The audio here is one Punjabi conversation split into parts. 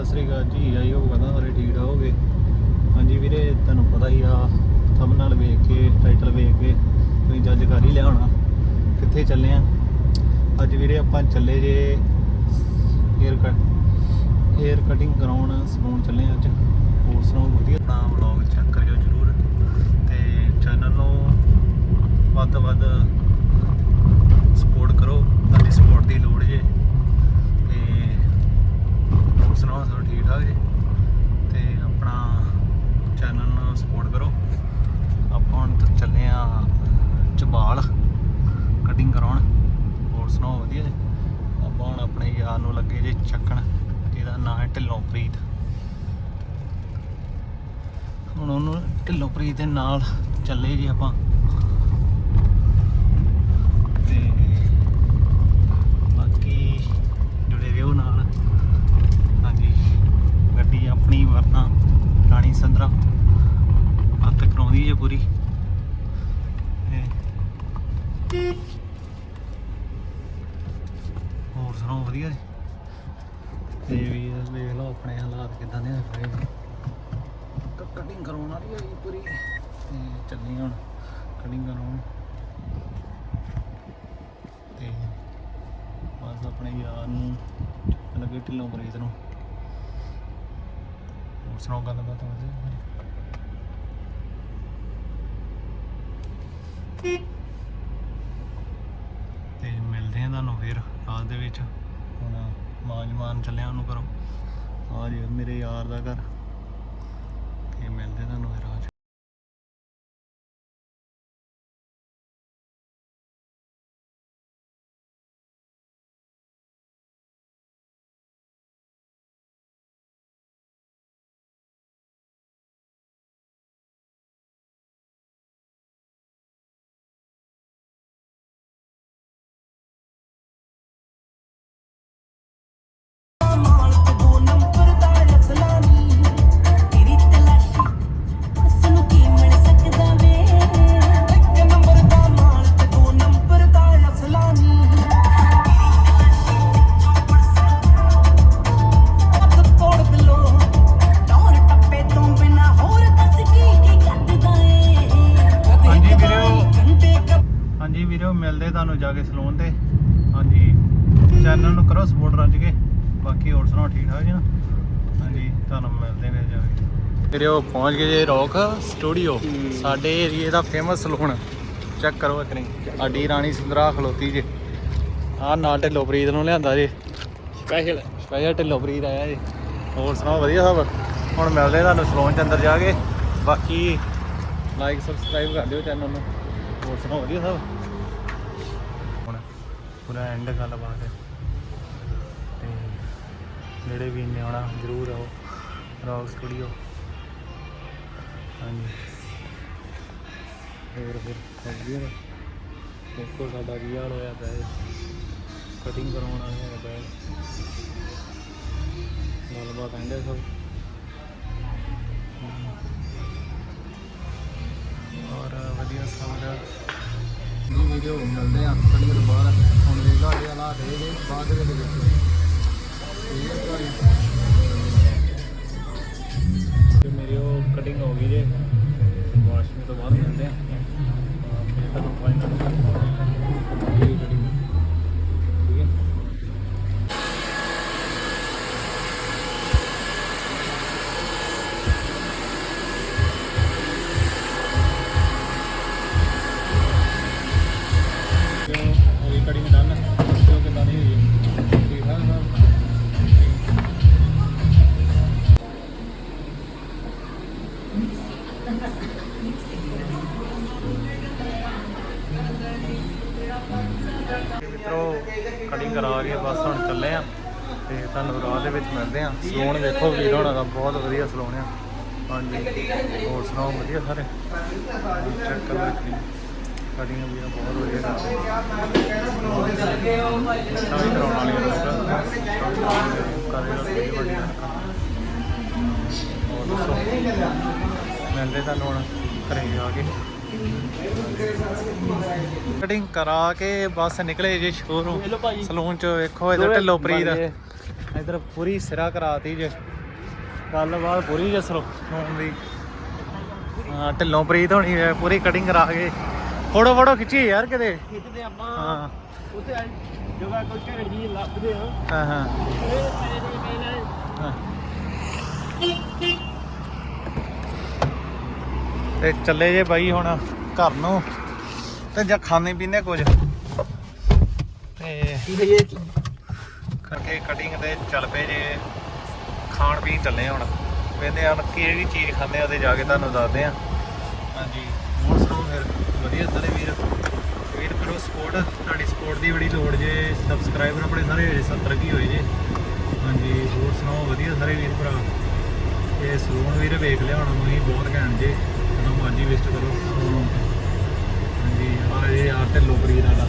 ਸਤਿ ਸ੍ਰੀ ਅਕਾਲ ਜੀ, ਆਈ ਹੋਊਗਾ ਤਾਂ ਸਾਰੇ ਠੀਕ ਠਾਕ ਹੋਗੇ ਹਾਂਜੀ ਵੀਰੇ, ਤੁਹਾਨੂੰ ਪਤਾ ਹੀ ਆ ਥੰਬਨੇਲ ਵੇਖ ਕੇ ਟਾਈਟਲ ਵੇਖ ਕੇ ਤੁਸੀਂ ਜੱਜ ਕਰ ਹੀ ਲਿਆ ਹੋਣਾ। ਕਿੱਥੇ ਚੱਲੇ ਆ? ਅੱਜ ਵੀਰੇ ਆਪਾਂ ਚੱਲੇ ਜੇ ਹੇਅਰ ਕੱਟ ਹੇਅਰ ਕਟਿੰਗ ਕਰਾਉਣ, ਸਲੂਨ ਚੱਲੇ ਆ ਅੱਜ। ਹੋਰ ਸੁਣਾਓ, ਵਧੀਆ? ਆਪਣਾ ਵਲੌਗ ਚੈੱਕ ਕਰਿਓ ਜਰੂਰ ਤੇ ਚੈਨਲ ਨੂੰ ਵੱਧ ਤੋਂ ਵੱਧ ਸਪੋਰਟ ਕਰੋ ਤੁਹਾਡੀ ਸਪੋਰਟ ਦੀ ਲੋੜ ਜੇ ਤੇ ਹੋਰ ਸੁਣਾਓ ਸਭ ਠੀਕ ਠਾਕ ਜੀ ਤੇ ਆਪਣਾ ਚੈਨਲ ਨੂੰ ਸਪੋਰਟ ਕਰੋ ਆਪਾਂ ਹੁਣ ਤਾਂ ਚੱਲੇ ਆ ਚਬਾਲ ਕਟਿੰਗ ਕਰਾਉਣ ਹੋਰ ਸੁਣਾਓ ਵਧੀਆ ਜੀ ਆਪਾਂ ਹੁਣ ਆਪਣੇ ਯਾਰ ਨੂੰ ਲੱਗੇ ਜੇ ਚੱਕਣ, ਜਿਹਦਾ ਨਾਂ ਹੈ ਢਿੱਲੋਂ ਪ੍ਰੀਤ ਹੁਣ ਉਹਨੂੰ ਢਿੱਲੋਂ ਪ੍ਰੀਤ ਦੇ ਨਾਲ ਚੱਲੇ ਜੀ ਆਪਾਂ। ਤੇ ਬਾਕੀ ਜੁੜੇ ਰਹੋ ਨਾਲ। ਹਾਂਜੀ, ਗੱਡੀ ਆਪਣੀ ਵਰਨਾ ਰਾਣੀ ਸੰਦਰਾ। ਹੱਥ ਕਰਾਉਂਦੀ ਜੇ ਪੂਰੀ। ਤੇ ਹੋਰ ਸੁਣਾਓ, ਵਧੀਆ ਜੀ? ਤੇ ਵੀ ਵੇਖ ਲਓ ਆਪਣੇ ਹਾਲਾਤ ਕਿਦਾਂ ਦੇ ਹੋਏ ਕਟਿੰਗ ਕਰਾਉਣ ਵਾਲੀ ਹੋਈ ਪੂਰੀ। ਤੇ ਚੱਲੀ ਹੁਣ ਕਟਿੰਗ ਕਰਾਉਣ। ਤੇ ਬਸ ਆਪਣੇ ਯਾਰ ਨੂੰ ਲੱਗੇ ਢਿੱਲੋਂ ਮਰੀਜ਼ ਨੂੰ। ਹੋਰ ਸੁਣਾਓ ਗੱਲਬਾਤ ਵਧੀਆ ਤੇ ਮਿਲਦੇ ਹਾਂ ਤੁਹਾਨੂੰ ਫਿਰ ਰਾਤ ਦੇ ਵਿੱਚ। ਹੁਣ ਮਾਨ ਚੱਲਿਆ ਉਹਨੂੰ ਕਰੋ ਆ ਜੀ ਮੇਰੇ ਯਾਰ ਦਾ ਘਰ। ਤੇ ਮਿਲਦੇ ਤੁਹਾਨੂੰ ਫਿਰ ਕੇ ਵੀਰੋ ਪਹੁੰਚ ਗਏ ਜੇ ਰੌਕ ਸਟੂਡੀਓ। ਸਾਡੇ ਏਰੀਏ ਦਾ ਫੇਮਸ ਸਲੂਨ ਚੈੱਕ ਕਰੋ ਇੱਕ ਨਹੀਂ ਸਾਡੀ ਰਾਣੀ ਸੁੰਦਰਾ ਖਲੋਤੀ ਜੇ। ਆਹ ਨਾ ਢਿੱਲੋਂ ਪ੍ਰੀਤ ਨੂੰ ਲਿਆਂਦਾ ਜੇ। ਸਪੈਸ਼ਲ ਸਪੈਸ਼ਲ ਢਿੱਲੋਂ ਪ੍ਰੀਤ ਆਇਆ ਜੇ। ਹੋਰ ਸੁਣਾਓ ਵਧੀਆ ਸਭ? ਹੁਣ ਮਿਲਦੇ ਤੁਹਾਨੂੰ ਸਲੂਨ ਚ ਅੰਦਰ ਜਾ ਕੇ। ਬਾਕੀ ਲਾਈਕ ਸਬਸਕ੍ਰਾਈਬ ਕਰ ਦਿਓ ਚੈਨਲ ਨੂੰ। ਹੋਰ ਸੁਣਾਓ ਵਧੀਆ ਸਭ? ਹੁਣ ਪੂਰਾ ਐਂਡ ਗੱਲਬਾਤ। ਹੈ ਤੇ ਜਿਹੜੇ ਵੀ ਨੇ ਆਉਣਾ ਜ਼ਰੂਰ ਆਓ। Rock studio. ਹਾਂਜੀ। ਹੋਰ ਫਿਰ ਵਧੀਆ ਵਾ। ਦੇਖੋ ਸਾਡਾ ਕੀ ਹਾਲ ਹੋਇਆ ਪਿਆ ਹੈ ਕਟਿੰਗ ਕਰਵਾਉਣ ਆਏ ਹੋਏ ਪਏ ਗੱਲਬਾਤ ਐਂਡ ਸਭ। ਔਰ ਵਧੀਆ ਸਮਝਾ ਜੀ ਵੀਡੀਓ ਮਿਲਦੇ ਆ ਥੋੜੀ ਦੇਰ ਬਾਅਦ ਹੁਣ ਵੇਖ ਲਓ ਸਾਡੇ ਹਾਲਾਤ ਇਹ ਬਾਅਦ ਦੇ ਵਿੱਚ ਠੀਕ ਹੈ ਭਾਈ ਕਟਿੰਗ ਹੋ ਗਈ ਜੇ। ਵਾਸ਼ਿੰਗ ਤੋਂ ਬਾਅਦ ਮਿਲਦੇ ਆ। ਫਿਰ ਤੁਹਾਨੂੰ ਫਾਈਨਲ ਹਾਂਜੀ। ਹੋਰ ਸੁਣਾਓ ਵਧੀਆ ਸਾਰੇ? ਚੈੱਕ ਕਰੋ ਇੱਕ ਕਟਿੰਗ ਵੀ ਬਹੁਤ ਵਧੀਆ ਕਰਦੇ ਨਵੀਂ ਕਰਾਉਣ ਵਾਲੀ ਕਰੇ ਵੱਡੀ ਹੋਰ ਦੱਸੋ? ਮਿਲਦੇ ਤੁਹਾਨੂੰ ਹੁਣ ਘਰੇ ਆ ਕੇ। ਕਟਿੰਗ ਕਰਾ ਕੇ ਬਸ ਨਿਕਲੇ ਜੇ ਸ਼ੋਰੂਮ ਸਲੂਨ ਚ ਵੇਖੋ ਇਹਦਾ ਢਿੱਲੋ ਪ੍ਰੀਤ। ਇਧਰ ਪੂਰੀ ਸਿਰਾ ਕਰਾਤੀ ਜੇ। ਗੱਲਬਾਤ ਪੂਰੀ ਜੇ ਸਲੋ ਹੋਣ ਦੀ। ਹਾਂ ਢਿੱਲੋਂ ਪ੍ਰੀਤ ਹੋਣੀ ਹੈ ਪੂਰੀ ਕਟਿੰਗ ਕਰਾ ਕੇ। ਫੋਟੋ ਫੋਟੋ ਖਿੱਚੀ ਯਾਰ ਕਿਤੇ? ਖਿੱਚਦੇ ਆਪਾਂ। ਹਾਂ। ਉੱਥੇ ਆ ਜਗ੍ਹਾ ਕੋਈ ਝੜ ਜੀ ਲੱਭਦੇ ਆ। ਹਾਂ ਹਾਂ। ਇਹ ਪੈਰੇ ਦੇ ਪੈਣਾ ਹਾਂ। ਤੇ ਚੱਲੇ ਜੇ ਬਾਈ ਹੁਣ ਘਰ ਨੂੰ। ਤੇ ਜਾਂ ਖਾਣੇ ਪੀਣੇ ਕੁਝ। ਤੇ ਕਰਕੇ ਕਟਿੰਗ ਤੇ ਚੱਲ ਪਏ ਜੇ। ਖਾਣ ਪੀਣ ਚੱਲੇ ਹੁਣ। ਕਹਿੰਦੇ ਆ ਕਿਹੜੀ ਚੀਜ਼ ਖਾਂਦੇ ਆ, ਉਹਦੇ ਜਾ ਕੇ ਤੁਹਾਨੂੰ ਦੱਸਦੇ ਆ ਹਾਂਜੀ, ਹੋਰ ਸੁਣਾਓ ਫਿਰ? ਵਧੀਆ ਸਾਰੇ ਵੀਰ। ਵੀਰ ਕਰੋ ਸਪੋਰਟ ਤੁਹਾਡੀ ਸਪੋਰਟ ਦੀ ਬੜੀ ਲੋੜ ਜੇ। ਸਬਸਕ੍ਰਾਈਬਰ ਆਪਣੇ ਸਾਰੇ ਹਜੇ 70 ਕੀ ਹੋਏ ਜੇ। ਹਾਂਜੀ, ਹੋਰ ਸੁਣਾਓ? ਵਧੀਆ ਸਾਰੇ ਵੀਰ ਭਰਾ। ਇਹ ਸਲੂਨ ਵੀਰ ਵੇਖ ਲਿਆ ਹੁਣ, ਤੁਸੀਂ ਬਹੁਤ ਘੈਂਟ ਜੇ। ਜਦੋਂ ਮਰਜ਼ੀ ਵਿਜ਼ਿਟ ਕਰੋ ਹਾਂਜੀ ਆ ਇਹ ਆ ਢਿੱਲੋ ਪ੍ਰੀਤ ਵਾਲਾ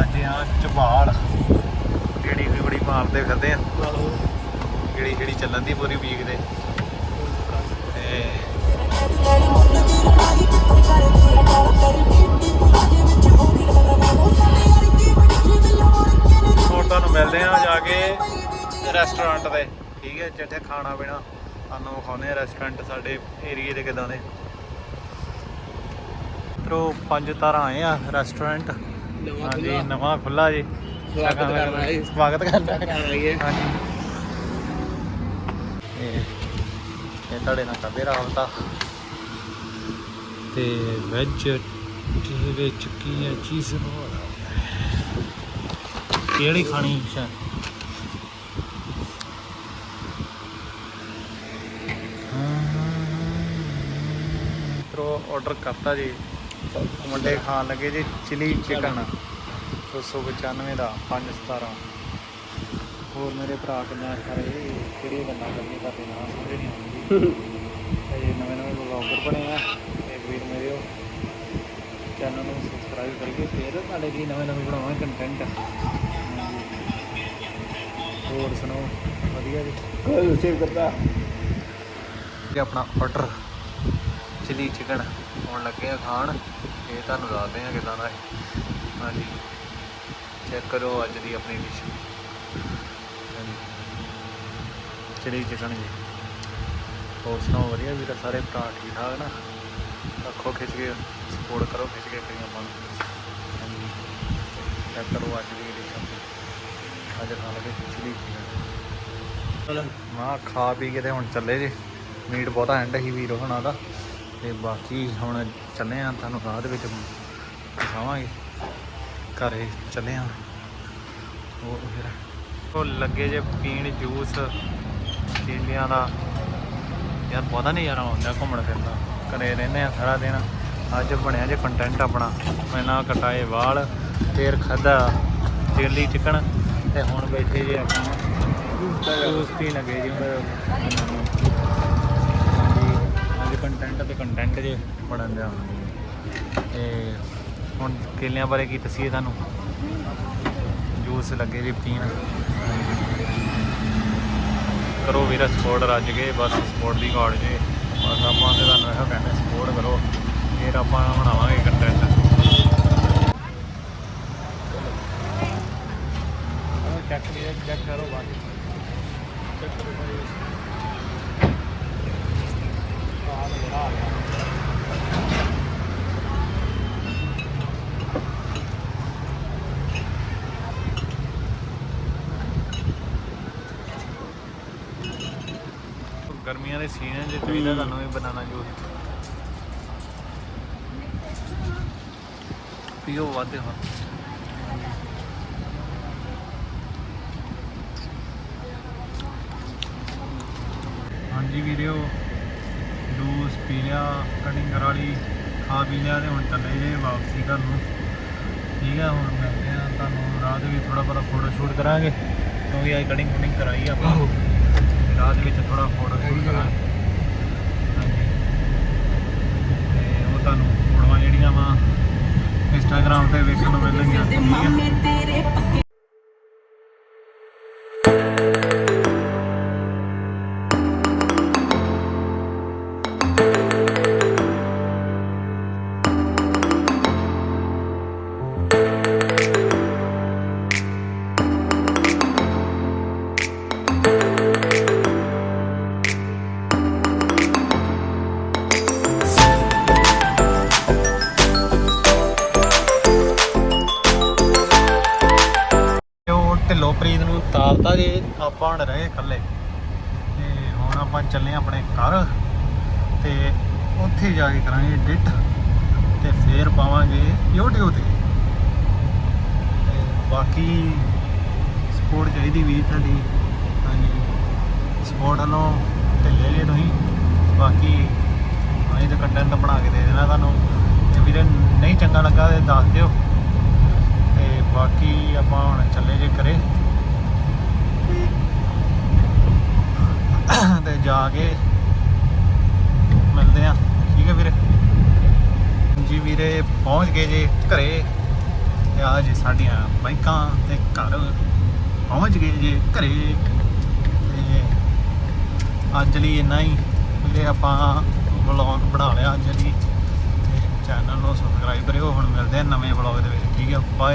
ਅੱਜ ਆ ਮਾਰਦੇ ਫਿਰਦੇ ਆ। ਜਿਹੜੀ ਜਿਹੜੀ ਚੱਲਣ ਦੀ ਪੂਰੀ ਵੀਕ ਦੇ। ਤੇ ਹੋਰ ਤੁਹਾਨੂੰ ਮਿਲਦੇ ਆ ਜਾ ਕੇ ਰੈਸਟੋਰੈਂਟ ਤੇ। ਠੀਕ ਹੈ ਜਿੱਥੇ ਖਾਣਾ ਪੀਣਾ ਤੁਹਾਨੂੰ ਵਿਖਾਉਂਦੇ ਆ ਰੈਸਟੋਰੈਂਟ ਸਾਡੇ ਏਰੀਏ ਦੇ ਕਿਦਾਂ ਦੇ। ਤਰੋ ਪੰਜ ਤਾਰਾਂ ਆਏ ਆ ਰੈਸਟੋਰੈਂਟ ਹਾਂਜੀ ਨਵਾਂ ਖੁੱਲਾ ਜੀ। ਸਵਾਗਤ ਕਰਨਾ ਹੈ। ਸਵਾਗਤ ਕਰਨਾ ਕਰ ਰਹੀ ਹੈ। ਇਹ ਤੁਹਾਡੇ ਨਾਲ ਕਰਦੇ ਰਾਵਤਾ ਤੇ ਵੈਜ ਦੇ ਵਿੱਚ ਕੀ ਹੈ? ਚੀਜ਼ ਕਿਹੜੀ ਖਾਣੀ ਤਰੋ ਆਰਡਰ ਕਰਤਾ ਜੀ। ਮੁੰਡੇ ਖਾਣ ਲੱਗੇ ਜੀ ਚਿਲੀ ਚਿਕਨ 295 ਦਾ 517 ਹੋਰ ਮੇਰੇ ਭਰਾ ਕਿੰਨਾ ਸਾਰੇ ਕਿਹੜੀ ਗੱਲਾਂ ਕਰਨੀ ਕਰਦੇ ਨਾ ਸਮਝ ਨਹੀਂ ਆਉਂਦੀ ਇਹ ਨਵੇਂ ਨਵੇਂ ਵਲੌਗਰ ਬਣੇ ਆ ਇੱਕ ਵੀਰ ਮੇਰੇ ਉਹ ਚੈਨਲ ਨੂੰ ਸਬਸਕ੍ਰਾਈਬ ਕਰੀਏ ਫਿਰ ਤੁਹਾਡੇ ਲਈ ਨਵੇਂ ਨਵੇਂ ਬਣਾਵਾਂਗੇ ਕੰਟੈਂਟ ਹੋਰ ਸੁਣਾਓ ਵਧੀਆ ਜੀ? ਕੋਈ ਸੇਵ ਕਰਦਾ ਤੇ ਆਪਣਾ ਆਰਡਰ ਚਿਲੀ ਚਿਕਨ ਆਉਣ ਲੱਗੇ ਆ ਖਾਣ ਇਹ ਤੁਹਾਨੂੰ ਦੱਸਦੇ ਆ ਕਿਦਾਂ ਦਾ ਹੈ ਹਾਂਜੀ। ਚੈੱਕ ਕਰੋ ਅੱਜ ਦੀ ਆਪਣੀ ਡਿਸ਼ ਚਿਲੀ ਚਿਕਨ ਜੀ। ਹੋਰ ਸੁਣਾਓ, ਵਧੀਆ ਵੀਰ? ਸਾਰੇ ਭਰਾ ਠੀਕ ਠਾਕ ਨਾ? ਰੱਖੋ ਖਿੱਚ ਕੇ ਸਪੋਰਟ ਕਰੋ, ਖਿੱਚ ਕੇ ਕਈ ਆਪਾਂ। ਹਾਂਜੀ। ਚੈੱਕ ਕਰੋ ਅੱਜ ਦੀ ਡਿਸ਼ ਅੱਜ ਖਾ ਲਗੇ ਚਿਲੀ ਚਿਕਨ ਮਾ ਖਾ ਪੀ ਕੇ ਤੇ ਹੁਣ ਚੱਲੇ ਜੀ। ਮੀਟ ਬਹੁਤਾ ਐਂਡ ਹੀ ਵੀਰ ਹੋਣਾ ਦਾ। ਤੇ ਬਾਕੀ ਹੁਣ ਚੱਲੇ ਆ ਤੁਹਾਨੂੰ ਬਾਅਦ ਵਿੱਚ। ਦਿਖਾਵਾਂਗੇ ਘਰੇ ਚੱਲੇ ਆ। ਹੋਰ ਫਿਰ। ਉਹ ਲੱਗੇ ਜੇ ਪੀਣ ਜੂਸ ਕੇਲਿਆਂ ਦਾ। ਯਾਰ ਪਤਾ ਨਹੀਂ ਯਾਰ ਆਉਂਦਾ ਘੁੰਮਣ ਫਿਰਦਾ ਘਰੇ ਰਹਿੰਦੇ ਆ ਸਾਰਾ ਦਿਨ। ਅੱਜ ਬਣਿਆ ਜੇ ਕੰਟੈਂਟ ਆਪਣਾ। ਮੈਂ ਨਾ ਕਟਾਏ ਵਾਲ, ਫੇਰ ਖਾਦਾ ਚਿੱਲੀ ਚਿਕਨ ਤੇ ਹੁਣ ਬੈਠੇ ਜੇ ਆਪਾਂ। ਜੂਸ ਪੀਣ ਲੱਗੇ ਜੀ ਹਾਂਜੀ, ਅੱਜ ਕੰਟੈਂਟ ਤੇ ਕੰਟੈਂਟ ਜੇ ਬਣਨ ਦਿਆ। ਤੇ ਹੁਣ ਕੇਲਿਆਂ ਬਾਰੇ ਕੀ ਦੱਸੀਏ ਤੁਹਾਨੂੰ? ਜੂਸ ਲੱਗੇ ਜੀ ਪੀਣ। ਕਰੋ ਵੀਰ ਸਪੋਰਟ ਰੱਜ ਕੇ, ਬਸ ਸਪੋਰਟ ਦੀ ਗਾੜ ਜੇ। ਬਸ ਆਪਾਂ ਤੇ ਤੁਹਾਨੂੰ ਇਹੋ ਕਹਿੰਦੇ ਸਪੋਰਟ ਕਰੋ। ਫਿਰ ਆਪਾਂ ਬਣਾਵਾਂਗੇ ਕੰਟੈਂਟ ਚੈੱਕ ਚੈੱਕ ਕਰੋ ਬਾਕੀ ਚੈੱਕ ਕਰੋ ਭਾਈ ਆਹ ਲਗਾ ਆ ਗਰਮੀਆਂ ਦੇ ਸੀਜ਼ਨ 'ਚ ਚਾਹੀਦਾ ਤੁਹਾਨੂੰ ਵੀ ਬਨਾਨਾ ਜੂਸ ਪੀਓ ਵਾਦੇ ਹੁਣ। ਹਾਂਜੀ ਵੀਡੀਓ ਜੂਸ ਪੀ ਲਿਆ ਕਟਿੰਗ ਕਰਾ ਲਈ ਖਾ ਪੀ ਲਿਆ ਤੇ ਹੁਣ ਚੱਲੇ ਜੇ ਵਾਪਸੀ ਘਰ ਨੂੰ। ਠੀਕ ਹੈ ਹੁਣ ਮਿਲਦੇ ਆ ਤੁਹਾਨੂੰ ਰਾਹ ਦੇ ਵਿੱਚ ਥੋੜਾ ਬਹੁਤਾ ਫੋਟੋ ਸ਼ੂਟ ਕਰਾਂਗੇ। ਕਿਉਂਕਿ ਅੱਜ ਕਟਿੰਗ ਕੁਟਿੰਗ ਕਰਾਈ ਆਪਾਂ। ਰਾਹ ਦੇ ਵਿੱਚ ਥੋੜਾ ਫੋਟੋ ਸ਼ੂਟ ਤੇ ਉਹ ਤੁਹਾਨੂੰ ਫੋਟੋਆਂ ਜਿਹੜੀਆਂ ਵਾ ਇੰਸਟਾਗ੍ਰਾਮ ਤੇ ਵੇਖਣ ਨੂੰ ਮਿਲਣਗੀਆਂ। ਤੇ ਨੂੰ ਹੈ ਮਾਮੇ ਆਪਾਂ ਹੁਣ ਰਹੇ ਇਕੱਲੇ। ਤੇ ਹੁਣ ਆਪਾਂ ਚੱਲੇ ਆਂ ਆਪਣੇ ਘਰ। ਤੇ ਉੱਥੇ ਜਾ ਕੇ ਕਰਾਂਗੇ ਐਡਿਟ ਤੇ ਫੇਰ ਪਾਵਾਂਗੇ YouTube ਤੇ। ਤੇ ਬਾਕੀ ਸਪੋਰਟ ਚਾਹੀਦੀ ਵੀ ਤੁਹਾਡੀ। ਹਾਂਜੀ ਸਪੋਰਟ ਵੱਲੋਂ ਢਿੱਲੇ ਜੇ ਤੁਸੀਂ। ਬਾਕੀ ਅਸੀਂ ਤਾਂ ਕੰਟੈਂਟ ਬਣਾ ਕੇ ਦੇ ਦੇਣਾ ਤੁਹਾਨੂੰ। ਤੇ ਵੀਰੇ ਨਹੀਂ ਚੰਗਾ ਲੱਗਾ ਤੇ ਦੱਸ ਦਿਓ। ਤੇ ਬਾਕੀ ਆਪਾਂ ਹੁਣ ਚੱਲੇ ਜੇ ਕਰੇ ਤੇ ਜਾ ਕੇ ਮਿਲਦੇ ਆ। ਠੀਕ ਹੈ ਵੀਰੇ? ਜੀ ਵੀਰੇ, ਪਹੁੰਚ ਗਏ ਜੇ ਘਰੇ। ਤੇ ਆ ਜੀ ਸਾਡੀਆਂ ਬਾਈਕਾਂ ਤੇ ਘਰ। ਪਹੁੰਚ ਗਏ ਜੇ ਘਰੇ। ਤੇ ਅੱਜ ਲਈ ਇੰਨਾ ਹੀ। ਵੀਰੇ ਆਪਾਂ ਵਲੌਗ ਬਣਾ ਲਿਆ ਅੱਜ ਲਈ। ਚੈਨਲ ਨੂੰ ਸਬਸਕ੍ਰਾਈਬ ਕਰਿਓ। ਹੁਣ ਮਿਲਦੇ ਆ ਨਵੇਂ ਵਲੌਗ ਦੇ ਵਿੱਚ। ਠੀਕ ਹੈ ਬਾਏ